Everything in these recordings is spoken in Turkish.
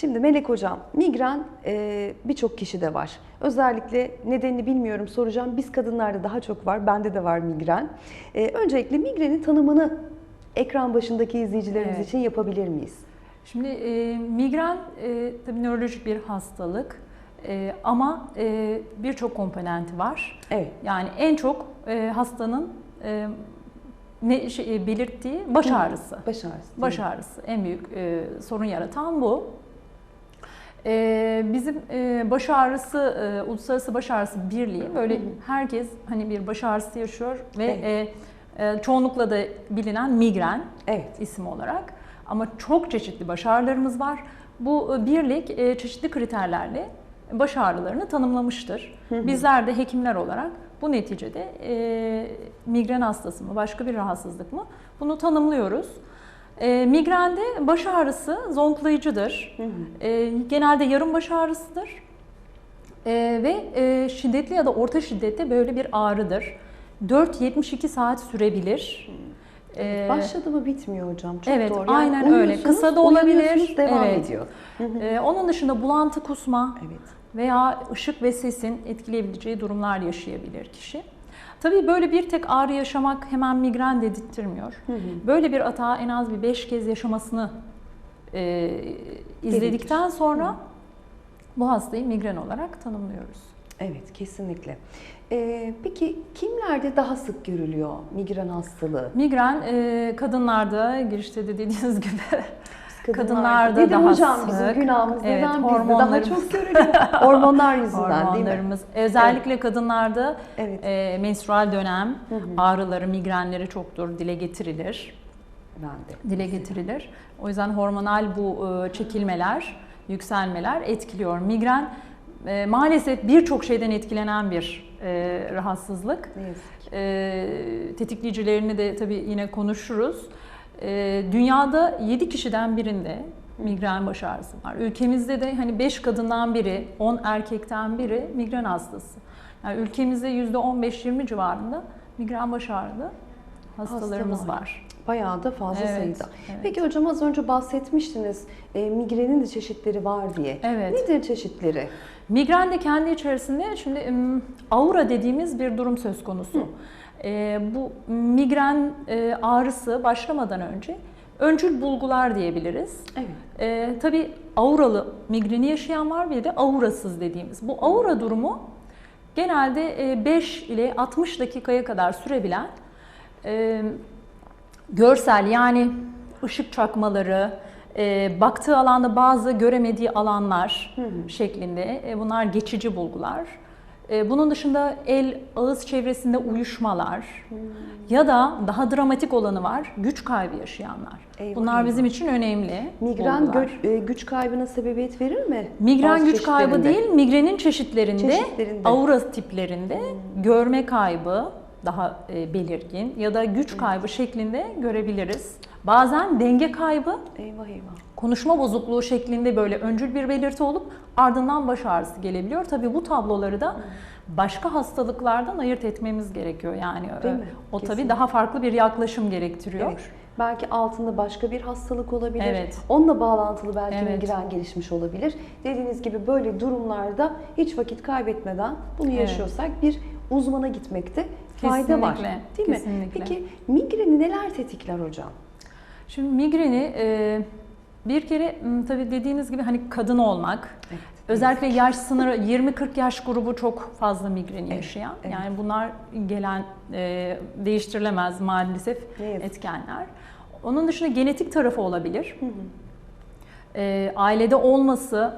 Şimdi Melek Hocam, migren e, birçok kişide var. Özellikle nedenini bilmiyorum soracağım. Biz kadınlarda daha çok var, bende de var migren. E, öncelikle migrenin tanımını ekran başındaki izleyicilerimiz Evet. için yapabilir miyiz? Şimdi e, migren e, tabii nörolojik bir hastalık E, ama e, birçok komponenti var. Evet. Yani en çok e, hastanın e, ne şey, e, belirttiği baş ağrısı. Baş ağrısı. Baş ağrısı en büyük e, sorun yaratan bu. E, bizim e, baş ağrısı, e, Uluslararası Baş Ağrısı Birliği böyle herkes hani bir baş ağrısı yaşıyor ve e, e, çoğunlukla da bilinen migren Evet. isim olarak. Ama çok çeşitli baş ağrılarımız var. Bu birlik çeşitli kriterlerle baş ağrılarını tanımlamıştır. Bizler de hekimler olarak bu neticede e, migren hastası mı, başka bir rahatsızlık mı bunu tanımlıyoruz. E, migrende baş ağrısı zonklayıcıdır. E, genelde yarım baş ağrısıdır. E, ve e, şiddetli ya da orta şiddette böyle bir ağrıdır. 4-72 saat sürebilir. E, Başladı mı bitmiyor hocam. Çok Evet, doğru. aynen öyle. Kısa da olabilir. devam Evet. ediyor. e, onun dışında bulantı kusma Evet. veya ışık ve sesin etkileyebileceği durumlar yaşayabilir kişi. Tabii böyle bir tek ağrı yaşamak hemen migren dedirtmiyor. Böyle bir atağı en az bir 5 kez yaşamasını e, izledikten sonra bu hastayı migren olarak tanımlıyoruz. Evet, kesinlikle. E, peki kimlerde daha sık görülüyor migren hastalığı? Migren e, kadınlarda girişte de dediğiniz gibi Kadınlarda daha hocam sık. bizim günahımız Evet, neden bizde daha hormonlarımız- çok görülüyor? Hormonlar yüzünden değil mi? Hormonlarımız özellikle kadınlarda Evet. e, menstrual dönem ağrıları, migrenleri çoktur dile getirilir. Ben de. Dile getirilir. O yüzden hormonal bu e, çekilmeler, yükselmeler etkiliyor. Migren e, maalesef birçok şeyden etkilenen bir e, rahatsızlık. Ne yazık. E, tetikleyicilerini de tabii yine konuşuruz. E, dünyada 7 kişiden birinde migren baş ağrısı var. Ülkemizde de hani 5 kadından biri, 10 erkekten biri migren hastası. Yani ülkemizde %15-20 civarında migren baş ağrılı hastalarımız Hasta var. var. Bayağı da fazla Evet, sayıda. evet. Peki hocam az önce bahsetmiştiniz e, migrenin de çeşitleri var diye. Evet. Nedir çeşitleri? Migren de kendi içerisinde şimdi aura dediğimiz bir durum söz konusu. E, bu migren e, ağrısı başlamadan önce öncül bulgular diyebiliriz. Evet. E, tabii auralı migreni yaşayan var bir de aurasız dediğimiz. Bu aura durumu genelde e, 5 ile 60 dakikaya kadar sürebilen e, görsel yani ışık çakmaları, e, baktığı alanda bazı göremediği alanlar şeklinde. E, bunlar geçici bulgular. E, bunun dışında el ağız çevresinde uyuşmalar ya da daha dramatik olanı var güç kaybı yaşayanlar. Eyvah, Bunlar eyvah. bizim için önemli. Migren gö- e, güç kaybına sebebiyet verir mi? Migren Bazı güç kaybı değil, migrenin çeşitlerinde, Çeşitlerinde. aura tiplerinde görme kaybı daha e, belirgin ya da güç kaybı şeklinde görebiliriz. Bazen denge kaybı, Eyvah eyvah. konuşma bozukluğu şeklinde böyle öncül bir belirti olup ardından baş ağrısı gelebiliyor. Tabii bu tabloları da başka hastalıklardan ayırt etmemiz gerekiyor. Yani Değil e, mi? o tabii Kesinlikle. daha farklı bir yaklaşım gerektiriyor. Evet. Belki altında başka bir hastalık olabilir. Evet. Onunla bağlantılı belki Evet. migren gelişmiş olabilir. Dediğiniz gibi böyle durumlarda hiç vakit kaybetmeden bunu Evet. yaşıyorsak bir uzmana gitmekte fayda var. Kesinlikle, Değil mi? kesinlikle. Peki migreni neler tetikler hocam? Şimdi migreni e, bir kere tabii dediğiniz gibi hani kadın olmak, Evet. özellikle yaş sınırı 20-40 yaş grubu çok fazla migreni yaşayan. evet. Yani bunlar gelen e, değiştirilemez maalesef yazık. etkenler. Onun dışında genetik tarafı olabilir. E, ailede olması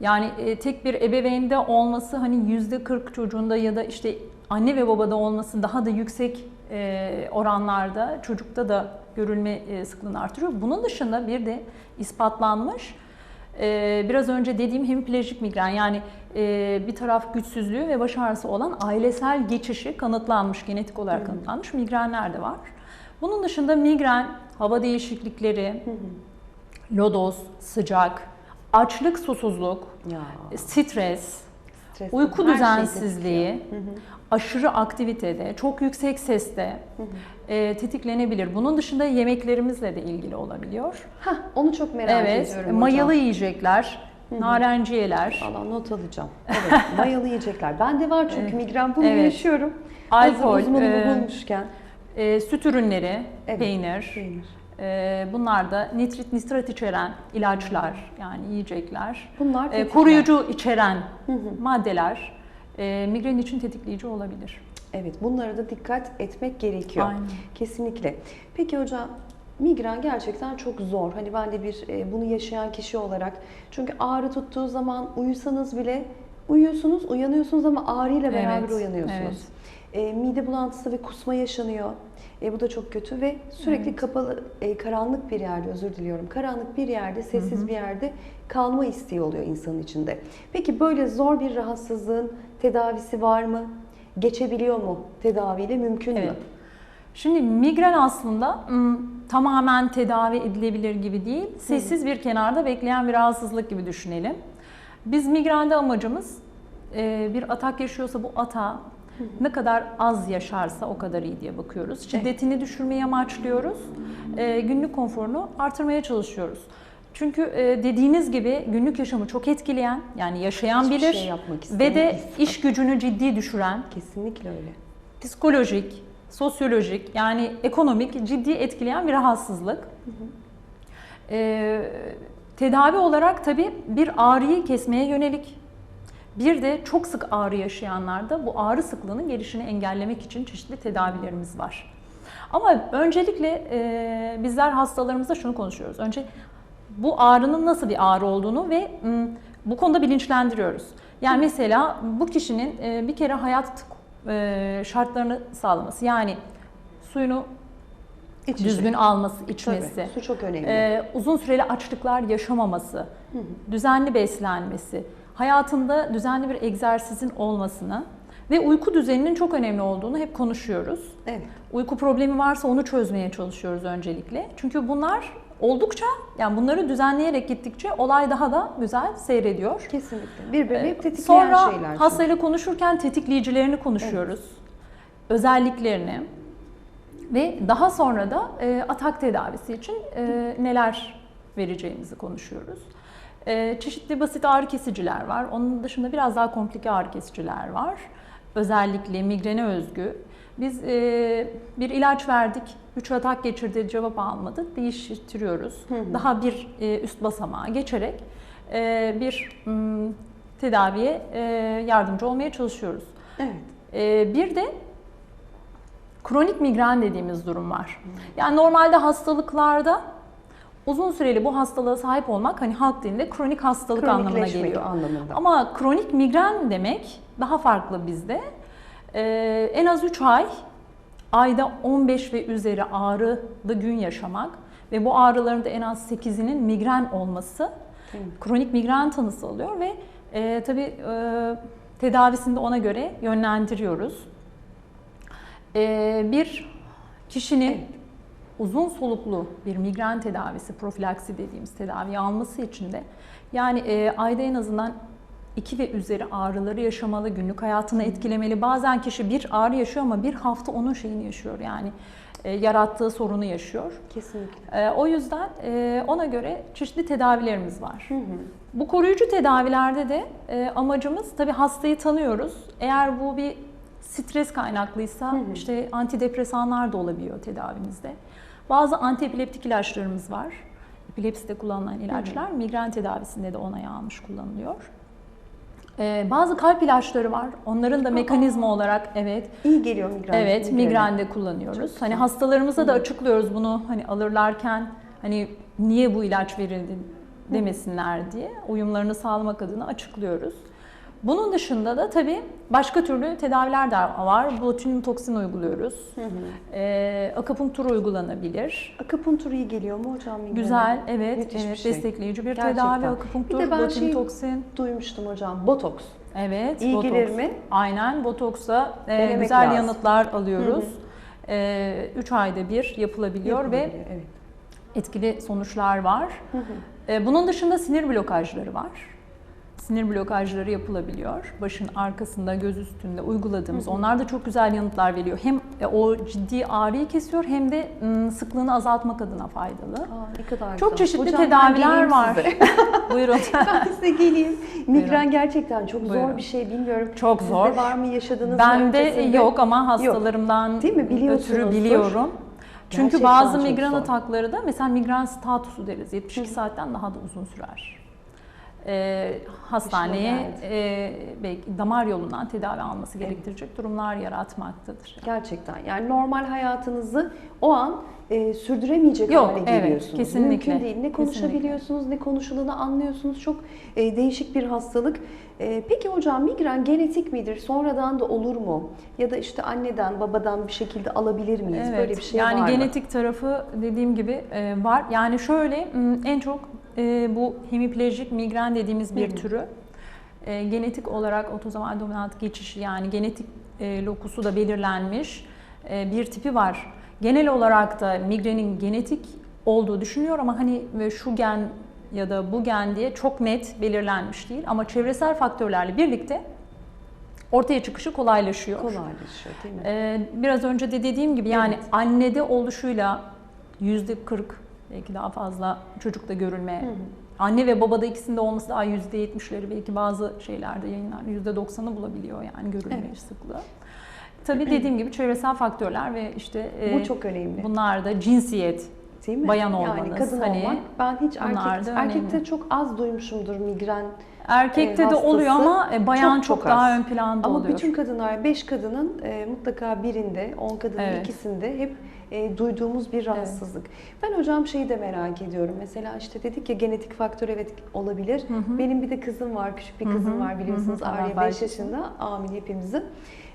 yani e, tek bir ebeveynde olması hani yüzde 40 çocuğunda ya da işte anne ve babada olması daha da yüksek e, oranlarda çocukta da görülme e, sıklığını artırıyor. Bunun dışında bir de ispatlanmış e, biraz önce dediğim hemiplejik migren yani bir taraf güçsüzlüğü ve baş ağrısı olan ailesel geçişi kanıtlanmış, genetik olarak kanıtlanmış migrenler de var. Bunun dışında migren, hava değişiklikleri, lodos, sıcak, açlık, susuzluk, Ya stres, Stres, uyku her şeyi düzensizliği, hı. aşırı aktivitede, çok yüksek seste e, tetiklenebilir. Bunun dışında yemeklerimizle de ilgili olabiliyor. Hah, onu çok merak evet, ediyorum hocam. mayalı yiyecekler, narenciyeler, Valla not alacağım. Evet, mayalı yiyecekler. Bende var çünkü migren bunu Evet. yaşıyorum. Alkol, Hazır uzmanımı e, bulmuşken. e, süt ürünleri, Evet, peynir. peynir. E, bunlar da nitrit, nitrat içeren ilaçlar yani yiyecekler. Bunlar E, tetikler. koruyucu içeren maddeler e, migren için tetikleyici olabilir. Evet, bunlara da dikkat etmek gerekiyor. Aynen. Kesinlikle. Peki hocam, migren gerçekten çok zor. Hani ben de bir e, bunu yaşayan kişi olarak. Çünkü ağrı tuttuğu zaman uyusanız bile uyuyorsunuz, uyanıyorsunuz ama ağrıyla beraber Evet, uyanıyorsunuz. E, mide bulantısı ve kusma yaşanıyor. E, bu da çok kötü ve sürekli Evet. kapalı, e, karanlık bir yerde, özür diliyorum, karanlık bir yerde, sessiz bir yerde kalma isteği oluyor insanın içinde. Peki böyle zor bir rahatsızlığın tedavisi var mı? Geçebiliyor mu tedaviyle? Mümkün mü? Evet. Şimdi migren aslında tamamen tedavi edilebilir gibi değil, sessiz bir kenarda bekleyen bir rahatsızlık gibi düşünelim. Biz migrende amacımız bir atak yaşıyorsa bu ata ne kadar az yaşarsa o kadar iyi diye bakıyoruz. Şiddetini düşürmeyi amaçlıyoruz. E, günlük konforunu artırmaya çalışıyoruz. Çünkü e, dediğiniz gibi günlük yaşamı çok etkileyen, yani yaşayan Hiçbir bilir şey yapmak ve istemeyiz. de iş gücünü ciddi düşüren, Kesinlikle öyle. psikolojik, sosyolojik yani ekonomik ciddi etkileyen bir rahatsızlık. Ee, tedavi olarak tabii bir ağrıyı kesmeye yönelik bir de çok sık ağrı yaşayanlarda bu ağrı sıklığının gelişini engellemek için çeşitli tedavilerimiz var. Ama öncelikle e, bizler hastalarımızla şunu konuşuyoruz. Önce bu ağrının nasıl bir ağrı olduğunu ve m, bu konuda bilinçlendiriyoruz. Yani mesela bu kişinin e, bir kere hayat e, şartlarını sağlaması yani suyunu İç içe. düzgün alması, Tabii, içmesi, su çok önemli. e, uzun süreli açlıklar yaşamaması, düzenli beslenmesi, hayatında düzenli bir egzersizin olmasını ve uyku düzeninin çok önemli olduğunu hep konuşuyoruz. evet. Uyku problemi varsa onu çözmeye çalışıyoruz öncelikle. Çünkü bunlar oldukça, yani bunları düzenleyerek gittikçe olay daha da güzel seyrediyor. Kesinlikle. Birbirini hep tetikleyen Ee, Sonra şeyler. çünkü. hastayla konuşurken tetikleyicilerini konuşuyoruz. Özelliklerini ve daha sonra da e, atak tedavisi için e, neler vereceğimizi konuşuyoruz. E, çeşitli basit ağrı kesiciler var. Onun dışında biraz daha komplike ağrı kesiciler var. Özellikle migrene özgü. Biz e, bir ilaç verdik, 3 atak geçirdi, cevap almadı. Değiştiriyoruz. Daha bir e, üst basamağa geçerek e, bir tedaviye yardımcı olmaya çalışıyoruz. Evet. Bir de kronik migren dediğimiz durum var. Yani normalde hastalıklarda uzun süreli bu hastalığa sahip olmak hani halk dilinde kronik hastalık anlamına geliyor. anlamında. Ama kronik migren demek daha farklı bizde. Ee, en az 3 ay, ayda 15 ve üzeri ağrılı gün yaşamak ve bu ağrıların da en az 8'inin migren olması Değil mi? kronik migren tanısı oluyor ve e, tabii e, tedavisini de ona göre yönlendiriyoruz. E, bir kişinin Evet. Uzun soluklu bir migren tedavisi, profilaksi dediğimiz tedaviyi alması için de yani e, ayda en azından 2 ve üzeri ağrıları yaşamalı, günlük hayatını etkilemeli. Bazen kişi bir ağrı yaşıyor ama bir hafta onun şeyini yaşıyor yani e, yarattığı sorunu yaşıyor. Kesinlikle. E, o yüzden e, ona göre çeşitli tedavilerimiz var. Hı hı. Bu koruyucu tedavilerde de e, amacımız tabii hastayı tanıyoruz. Eğer bu bir stres kaynaklıysa işte antidepresanlar da olabiliyor tedavimizde. Bazı antiepileptik ilaçlarımız var. Epilepside kullanılan ilaçlar migren tedavisinde de onay almış kullanılıyor. E, bazı kalp ilaçları var. Onların da mekanizma olarak evet İyi geliyor migren. Evet, migrende kullanıyoruz. Hani hastalarımıza da açıklıyoruz bunu hani alırlarken hani niye bu ilaç verildi demesinler diye uyumlarını sağlamak adına açıklıyoruz. Bunun dışında da tabii başka türlü tedaviler de var. Botulinum toksin uyguluyoruz. Hı hı. Ee, akupunktur uygulanabilir. Akupunktur iyi geliyor mu hocam migrene? Güzel, evet, Müthiş bir evet şey. destekleyici bir Gerçekten. tedavi. Bir Akupunktur, de ben botulinum toksin. Duymuştum hocam. Botoks. Evet, İyi botoks. gelir mi? Aynen, botoksa e, güzel lazım. yanıtlar alıyoruz. 3 ayda bir yapılabiliyor ve Yapılabiliyor, evet. etkili sonuçlar var. Hı hı. E, bunun dışında sinir blokajları var. Sinir blokajları yapılabiliyor. Başın arkasında, göz üstünde uyguladığımız. Onlar da çok güzel yanıtlar veriyor. Hem e, o ciddi ağrıyı kesiyor hem de sıklığını azaltmak adına faydalı. Aa, ne kadar Çok güzel. çeşitli Hocam, ben tedaviler var. Buyurun. ben size geleyim. Migren gerçekten çok zor Buyurun. bir şey bilmiyorum. Çok Sizde zor. var mı mı Bende öncesinde? yok ama hastalarımdan Değil mi? Ötürü biliyorum. Çünkü Gerçekten bazı migren zor. atakları da mesela migren statusu deriz. 72 saatten daha da uzun sürer. Ee, hastaneye e, belki damar yolundan tedavi alması gerektirecek durumlar yaratmaktadır. Gerçekten yani normal hayatınızı o an e, sürdüremeyecek Yok, hale evet, geliyorsunuz. kesinlikle. Mümkün değil. Ne konuşabiliyorsunuz ne konuşulanı anlıyorsunuz. Çok e, değişik bir hastalık. E, peki hocam migren genetik midir? Sonradan da olur mu? Ya da işte anneden babadan bir şekilde alabilir miyiz? Böyle bir şey yani var mı? genetik tarafı dediğim gibi e, var. Yani şöyle en çok e, bu hemiplejik migren dediğimiz bir Hı türü e, genetik olarak otozomal dominant geçişi yani genetik e, lokusu da belirlenmiş e, bir tipi var. Genel olarak da migrenin genetik olduğu düşünüyor ama hani ve şu gen ya da bu gen diye çok net belirlenmiş değil ama çevresel faktörlerle birlikte ortaya çıkışı kolaylaşıyor. Kolaylaşıyor değil mi? Ee, biraz önce de dediğim gibi yani Evet. annede oluşuyla yüzde 40 belki daha fazla çocukta görülme. Anne ve babada ikisinde olması daha yüzde 70'leri belki bazı şeylerde yayınlar yüzde 90'ı bulabiliyor yani görülme Evet. sıklığı. Tabii dediğim gibi çevresel faktörler ve işte Bu e, çok önemli. bunlar da cinsiyet, Değil mi? bayan Yani olmanız, kadın hani olmak. Ben hiç erkek, erkekte çok az duymuşumdur migren. erkekte e, de oluyor ama e, bayan çok çok, çok daha ön planda Ama oluyor. bütün kadınlar, 5 kadının e, mutlaka birinde, 10 kadının Evet. ikisinde hep e, duyduğumuz bir rahatsızlık. Ben hocam şeyi de merak ediyorum. Mesela işte dedik ya genetik faktör evet olabilir. Hı hı. Benim bir de kızım var, küçük bir kızım Hı hı, var biliyorsunuz. hı hı. Arya 5 bağışlasın. yaşında, amin hepimizin.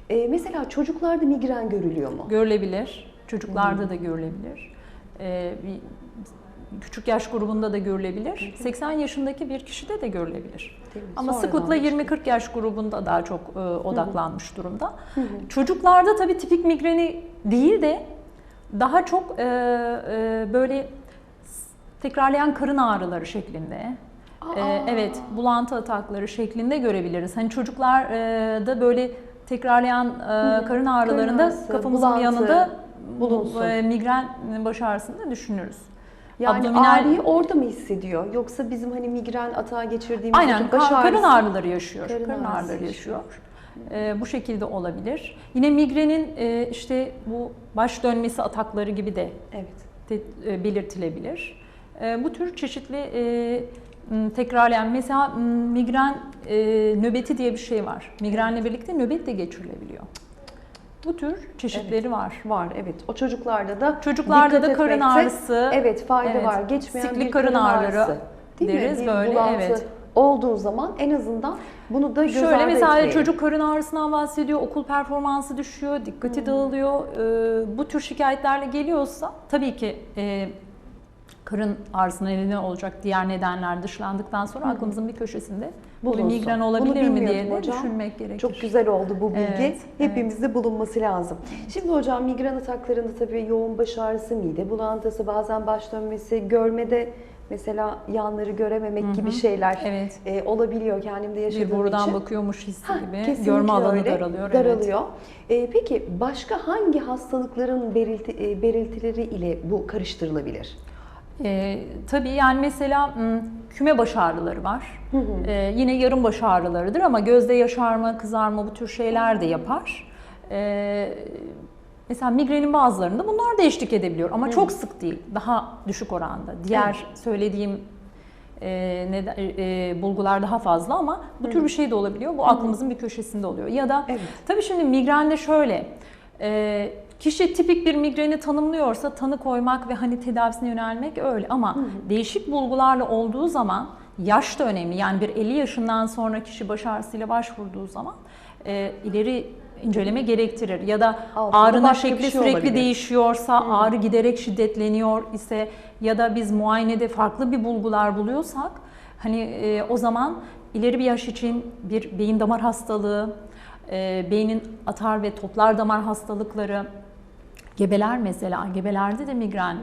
E, mesela çocuklarda migren görülüyor mu? Görülebilir. Çocuklarda da görülebilir. Ee, bir küçük yaş grubunda da görülebilir. 80 yaşındaki bir kişide de görülebilir. Ama Sonradan sıklıkla işte. 20-40 yaş grubunda daha çok e, odaklanmış durumda. Hı hı. Çocuklarda tabii tipik migreni değil de daha çok e, e, böyle tekrarlayan karın ağrıları şeklinde. Aa. e, evet, bulantı atakları şeklinde görebiliriz. Hani çocuklar e, da böyle tekrarlayan e, karın ağrılarında ağrısı, kafamızın bulantı yanında bulunsun. e, migren baş ağrısını düşünürüz. Yani Abdominal- ağrıyı orada mı hissediyor? Yoksa bizim hani migren atağı geçirdiğimizde Aynen baş ka- karın ağrısı- ağrıları yaşıyor. Karın Karın, ağrısı ağrıları yaşıyor. yaşıyor. Ee, bu şekilde olabilir. Yine migrenin e, işte bu baş dönmesi atakları gibi de Evet. te- e, belirtilebilir. E, bu tür çeşitli e, tekrarlayan mesela migren e, nöbeti diye bir şey var. Migrenle birlikte nöbet de geçirilebiliyor. Bu tür çeşitleri var. Var evet. O çocuklarda da Çocuklarda da karın etmekte, ağrısı, Evet fayda Evet. var. Geçmeyen Siklik bir karın karın, ağrıları ağrısı. Değil deriz mi? Bir böyle, bulantı evet. Olduğu zaman en azından bunu da göz Şöyle ardı mesela etmeyin. çocuk karın ağrısından bahsediyor, okul performansı düşüyor, dikkati Hmm. dağılıyor. Ee, bu tür şikayetlerle geliyorsa tabii ki e, karın ağrısına neden olacak diğer nedenler dışlandıktan sonra aklımızın bir köşesinde bu bir migren olabilir mi diye de hocam. düşünmek gerekir. Çok güzel oldu bu bilgi. Evet, Hepimizde bulunması lazım. Şimdi hocam migren ataklarında tabii yoğun baş ağrısı, mide bulantısı, bazen baş dönmesi, görmede mesela yanları görememek gibi şeyler Evet. e, olabiliyor kendimde yaşadığım Bir buradan için. bakıyormuş hissi Ha, gibi görme alanı öyle. daralıyor. evet. Daralıyor. E, peki başka hangi hastalıkların belirti, e, belirtileri ile bu karıştırılabilir? Ee, tabii yani mesela küme baş ağrıları var. Hı hı. Ee, yine yarım baş ağrılarıdır ama gözde yaşarma, kızarma bu tür şeyler de yapar. Ee, mesela migrenin bazılarında bunlar da eşlik edebiliyor ama çok sık değil, daha düşük oranda. Diğer söylediğim e, neden- e, bulgular daha fazla ama bu tür bir şey de olabiliyor. Bu aklımızın bir köşesinde oluyor. Ya da Evet. tabii şimdi migrende şöyle, e, kişi tipik bir migreni tanımlıyorsa tanı koymak ve hani tedavisine yönelmek öyle ama değişik bulgularla olduğu zaman yaş da önemli. Yani bir 50 yaşından sonra kişi baş ağrısıyla başvurduğu zaman e, ileri inceleme gerektirir. Ya da Altında ağrının bir şekli şey sürekli olabilir. değişiyorsa, ağrı giderek şiddetleniyor ise ya da biz muayenede farklı bir bulgular buluyorsak hani e, o zaman ileri bir yaş için bir beyin damar hastalığı, e, beynin atar ve toplar damar hastalıkları, gebeler mesela, gebelerde de migren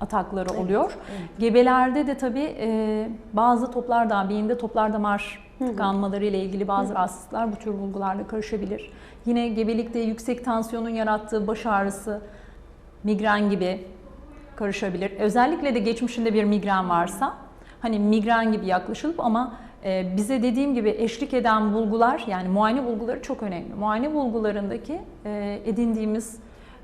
atakları Evet, oluyor. evet. Gebelerde de tabii e, bazı toplar damar, beyinde toplar damar tıkanmaları ile ilgili bazı rahatsızlıklar bu tür bulgularla karışabilir. Yine gebelikte yüksek tansiyonun yarattığı baş ağrısı, migren gibi karışabilir. Özellikle de geçmişinde bir migren varsa hani migren gibi yaklaşılıp ama e, bize dediğim gibi eşlik eden bulgular yani muayene bulguları çok önemli. Muayene bulgularındaki e, edindiğimiz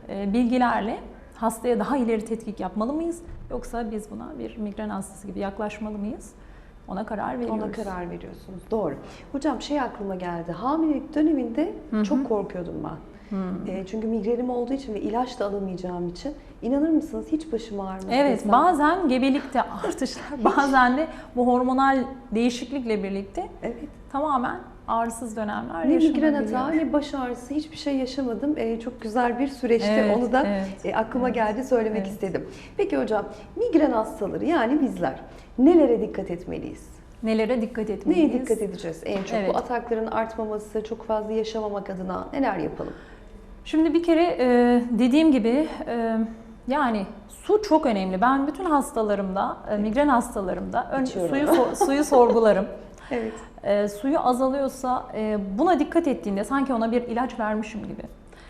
e, bilgilerle hastaya daha ileri tetkik yapmalı mıyız? Yoksa biz buna bir migren hastası gibi yaklaşmalı mıyız? Ona karar veriyoruz. Ona karar veriyorsunuz. Doğru. Hocam şey aklıma geldi. Hamilelik döneminde çok korkuyordum ben. E, çünkü migrenim olduğu için ve ilaç da alamayacağım için inanır mısınız hiç başım ağrımadı. Evet, desem. bazen gebelikte artışlar, bazen de bu hormonal değişiklikle birlikte Evet. tamamen ağrısız dönemler Ne migren atağı ne baş ağrısı hiçbir şey yaşamadım. E, çok güzel bir süreçti. Evet, Onu da evet, e, aklıma evet, geldi söylemek evet. istedim. Peki hocam migren hastaları yani bizler nelere dikkat etmeliyiz? Nelere dikkat etmeliyiz? Neye dikkat edeceğiz en çok? Evet. Bu atakların artmaması, çok fazla yaşamamak adına neler yapalım? Şimdi bir kere e, dediğim gibi e, yani su çok önemli. Ben bütün hastalarımda, e, migren hastalarımda ön, İçiyorum. suyu suyu sorgularım. Evet. E, suyu azalıyorsa e, buna dikkat ettiğinde sanki ona bir ilaç vermişim gibi.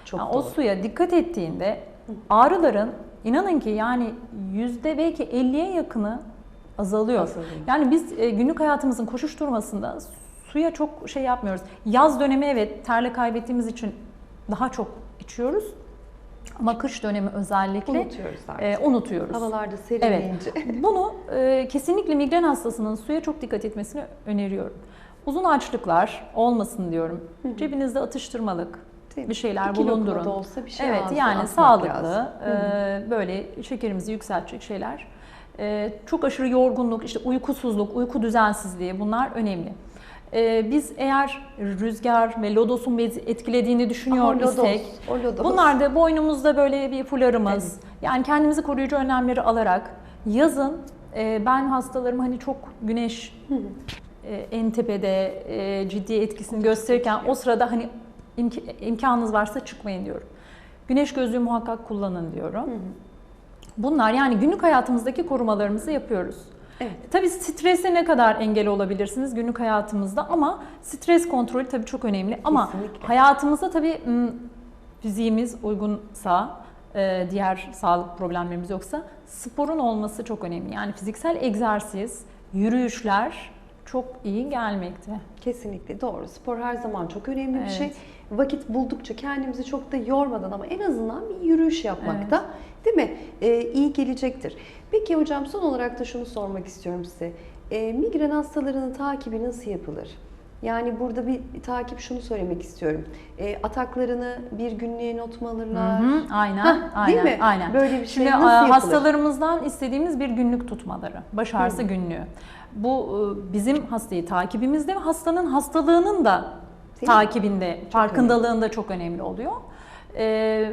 Çok Yani doğru. o suya dikkat ettiğinde ağrıların inanın ki yani yüzde belki 50'ye yakını azalıyor. Azalıyor. Yani biz e, günlük hayatımızın koşuşturmasında suya çok şey yapmıyoruz. Yaz dönemi evet terle kaybettiğimiz için daha çok içiyoruz. Ama kış dönemi özellikle Unutuyoruz artık. e, unutuyoruz. Havalarda serinleyince. Bunu e, kesinlikle migren hastasının suya çok dikkat etmesini öneriyorum. Uzun açlıklar olmasın diyorum. Cebinizde atıştırmalık bir şeyler İki bulundurun. da olsa bir şey evet yani sağlıklı e, böyle şekerimizi yükseltecek şeyler. E, çok aşırı yorgunluk, işte uykusuzluk, uyku düzensizliği bunlar önemli. E, biz eğer rüzgar ve lodosun bizi etkilediğini düşünüyor Aha, lodos, isek o lodos. Bunlar da boynumuzda böyle bir fularımız. Yani kendimizi koruyucu önlemleri alarak yazın e, ben hastalarım hani çok güneş en tepede e, ciddi etkisini gösterirken o sırada hani imk- imkanınız varsa çıkmayın diyorum. Güneş gözlüğü muhakkak kullanın diyorum. Bunlar yani günlük hayatımızdaki korumalarımızı yapıyoruz. Evet. Tabii strese ne kadar engel olabilirsiniz günlük hayatımızda ama stres kontrolü tabii çok önemli. Ama Kesinlikle. hayatımızda tabii fiziğimiz uygunsa, e, diğer sağlık problemlerimiz yoksa sporun olması çok önemli. Yani fiziksel egzersiz, yürüyüşler çok iyi gelmekte. Kesinlikle doğru. Spor her zaman çok önemli bir Evet. şey. Vakit buldukça kendimizi çok da yormadan ama en azından bir yürüyüş yapmak Evet. da değil mi? Ee, iyi gelecektir. Peki hocam son olarak da şunu sormak istiyorum size. Ee, migren hastalarının takibi nasıl yapılır? Yani burada bir takip şunu söylemek istiyorum. Ee, ataklarını bir günlüğe not mu alırlar? Hı hı, aynen, Hah, değil aynen, mi? aynen. Böyle bir şey Şimdi nasıl e, yapılır? hastalarımızdan istediğimiz bir günlük tutmaları, baş ağrısı günlüğü. Bu e, bizim hastayı takibimizde ve hastanın hastalığının da Değil mi? takibinde, farkındalığında çok önemli oluyor. E,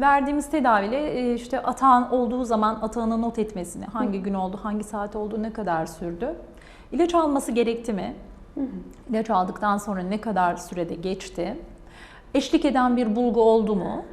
verdiğimiz tedaviyle e, işte atağın olduğu zaman atağını not etmesini, hangi gün oldu, hangi saat oldu, ne kadar sürdü. İlaç alması gerekti mi? İlaç aldıktan sonra ne kadar sürede geçti? Eşlik eden bir bulgu oldu mu?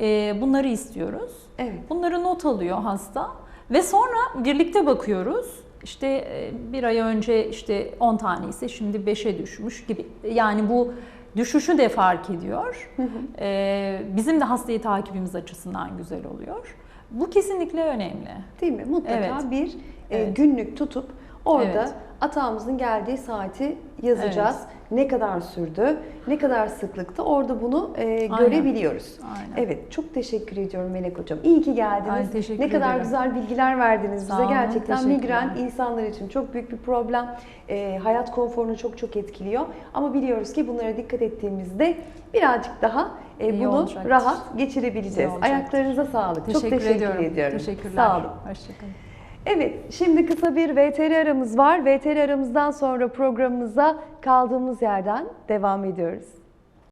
E, bunları istiyoruz. Evet. Bunları not alıyor hasta ve sonra birlikte bakıyoruz. İşte e, bir ay önce işte 10 tane ise şimdi 5'e düşmüş gibi. Yani bu düşüşü de fark ediyor. E, Bizim de hastayı takibimiz açısından güzel oluyor. Bu kesinlikle önemli. Değil mi? Mutlaka Evet. bir e, Evet. günlük tutup orada Evet. atağımızın geldiği saati yazacağız. Ne kadar sürdü, ne kadar sıklıkta orada bunu e, görebiliyoruz. Aynen. Evet, çok teşekkür ediyorum Melek Hocam. İyi ki geldiniz. Ay, teşekkür ne kadar ederim. güzel bilgiler verdiniz Sağ bize. olun, Gerçekten migren insanlar için çok büyük bir problem. E, hayat konforunu çok çok etkiliyor. Ama biliyoruz ki bunlara dikkat ettiğimizde birazcık daha e, İyi bunu olacaktır. rahat geçirebileceğiz. Ayaklarınıza sağlık. Teşekkür, çok teşekkür ediyorum. ediyorum. Teşekkürler. Sağ olun. Hoşçakalın. Evet, şimdi kısa bir VTR aramız var. VTR aramızdan sonra programımıza kaldığımız yerden devam ediyoruz.